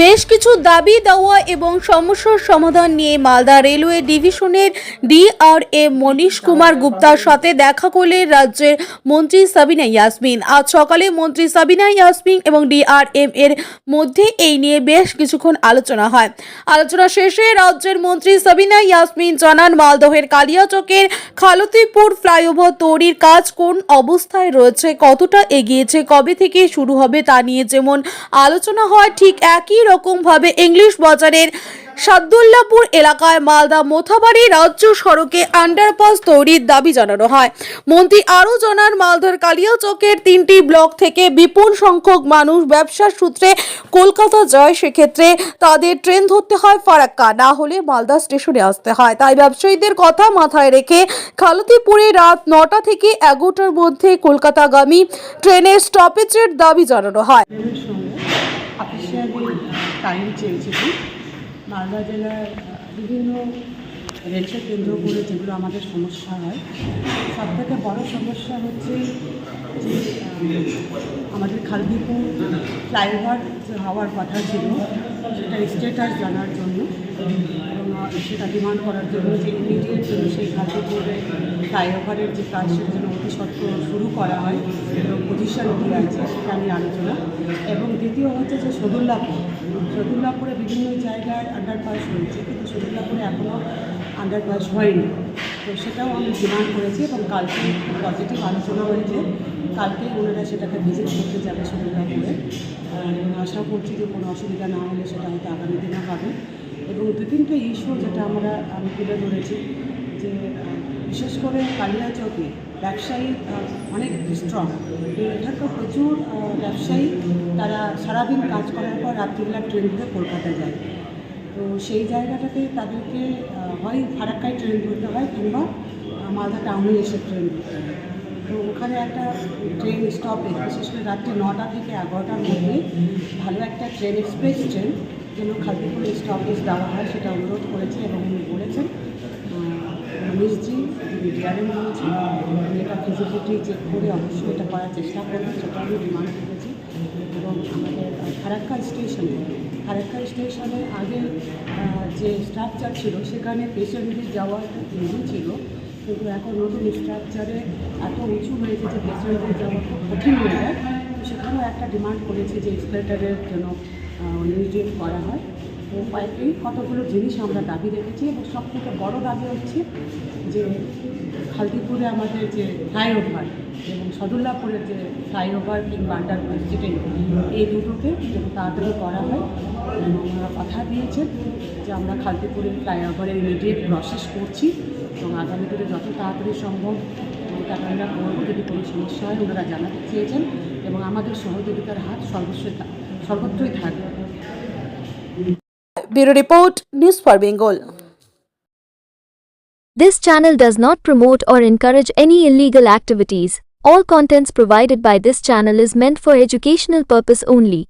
বেশ কিছু দাবি দেওয়া এবং সমস্যার সমাধান নিয়ে মালদা রেলওয়ে ডিভিশনের ডিআরএম মনীশ কুমার গুপ্তার সাথে দেখা করলেন রাজ্যের মন্ত্রী সাবিনা ইয়াসমিন। আজ সকালে মন্ত্রী সাবিনা ইয়াসমিন এবং ডিআরএম এর মধ্যে এই নিয়ে বেশ কিছুক্ষণ আলোচনা হয়। আলোচনা শেষে রাজ্যের মন্ত্রী সাবিনা ইয়াসমিন জানান, মালদহের কালিয়াচকের খালতিপুর ফ্লাইওভার তৈরির কাজ কোন অবস্থায় রয়েছে, কতটা এগিয়েছে, কবে থেকে শুরু হবে তা নিয়ে যেমন আলোচনা হয়, ঠিক একই রকমভাবে ইংলিশ বাজারের সাদুল্লাপুর এলাকায় মালদা মোথাবাড়ি রাজ্য সড়কে আন্ডারপাস তৈরির দাবি জানানো হয়। মন্ত্রী আরও জানান, মালদার কালিয়াচকের তিনটি ব্লক থেকে বিপুল সংখ্যক মানুষ ব্যবসার সূত্রে কলকাতা যায়, সেক্ষেত্রে তাদের ট্রেন ধরতে হয় ফারাক্কা, না হলে মালদা স্টেশনে আসতে হয়। তাই ব্যবসায়ীদের কথা মাথায় রেখে খালতিপুরে রাত নটা থেকে এগারোটার মধ্যে কলকাতাগামী ট্রেনের স্টপেজের দাবি জানানো হয়। সঙ্গে অফিসিয়ালি টাইম চেয়েছিল মালদা জেলার বিভিন্ন রেলসের কেন্দ্র করে যেগুলো আমাদের সমস্যা হয়। সব থেকে বড় সমস্যা হচ্ছে যে আমাদের খালদিপুর ফ্লাইওভার হওয়ার কথা ছিল, সেটা স্টেটাস জানার জন্য। সেটা ডিমান্ড করার জন্য যে ইমিডিয়েট জন্য সেই খালদিপুরে ফ্লাইওভারের যে কাজ সেটার জন্য অতি শুরু করা হয় এবং পজিশন কী আছে সেটা নিয়ে আলোচনা। এবং দ্বিতীয় হচ্ছে যে সদুল্লাপুর সদুল্লাপুরে বিভিন্ন জায়গায় আন্ডারপাস হয়েছে কিন্তু সদুল্লাপুরে এখনও আন্ডারপাস হয়নি। তো সেটাও আমি ডিমান্ড করেছি এবং কালকে পজিটিভ আলোচনা হয়েছে। কালকেই ওনারা সেটাকে ভিজিট করতে যাবে সদুল্লাপুরে আহ, আশা করছি যে কোনো অসুবিধা না হলে সেটা হয়তো আগামী দিনে হবে। এবং দু তিনটে ইস্যু যেটা আমরা, আমি তুলে ধরেছি যে বিশেষ করে কালিয়াচকে ব্যবসায়ী অনেক স্ট্রং এখানকার প্রচুর ব্যবসায়ী, তারা সারাদিন কাজ করার পর রাত্রিবেলা ট্রেন ধরে কলকাতা যায়। তো সেই জায়গাটাতে তাদেরকে হয় ফারাক্কায় ট্রেন ধরতে হয় কিংবা মালদা টাউনে এসে ট্রেন ধরতে হয়। তো ওখানে একটা ট্রেন স্টপে বিশেষ করে রাত্রি নটা থেকে এগারোটার মধ্যে ভালো একটা ট্রেন এক্সপ্রেস ট্রেন যেন খালদিপুর স্টপেজ দেওয়া হয় সেটা অনুরোধ করেছে এবং উনি বলেছেন যিনি ডিআরএম উনি এটা ফিজিবিলিটি চেক করে অবশ্যই এটা করার চেষ্টা করবেন, সেটা আমি ডিমান্ড করেছি। এবং আমাদের ফারাক্কা স্টেশনে ফারাক্কা স্টেশনে আগে যে স্ট্রাকচার ছিল, সেখানে পেশেন্টদের যাওয়ার ইজি ছিল, কিন্তু এখন নতুন স্ট্রাকচারে এত উঁচু হয়েছে যে পেশেন্টদের যাওয়া খুব কঠিন হয়ে যায়। তো সেখানেও একটা ডিমান্ড করেছে যে এক্সপ্লেটারের জন্য ইমিডিয়েট করা হয়। কয়েক- এই কতগুলো জিনিস আমরা দাবি রেখেছি এবং সব থেকে বড় দাবি হচ্ছে যে খালদিপুরে আমাদের যে ফ্লাইওভার এবং সদুল্লাপুরের যে ফ্লাইওভার কিংবা আন্ডারপাস যেটাই, এই দুটোকে তাড়াতাড়ি করা হয়। এবং ওনারা কথা দিয়েছেন যে আমরা খালদিপুরের ফ্লাইওভারের ইমিডিয়েট প্রসেস করছি এবং আগামী দিনে যত তাড়াতাড়ি সম্ভব তাকে আমরা করব। যদি কোনো সমস্যা হয়, ওনারা জানাতে চেয়েছেন এবং আমাদের সহযোগিতার হাত সর্বস্বই থা- সর্বত্রই থাকবে bureau report news for Bengal This channel does not promote or encourage any illegal activities. All contents provided by this channel is meant for educational purpose only.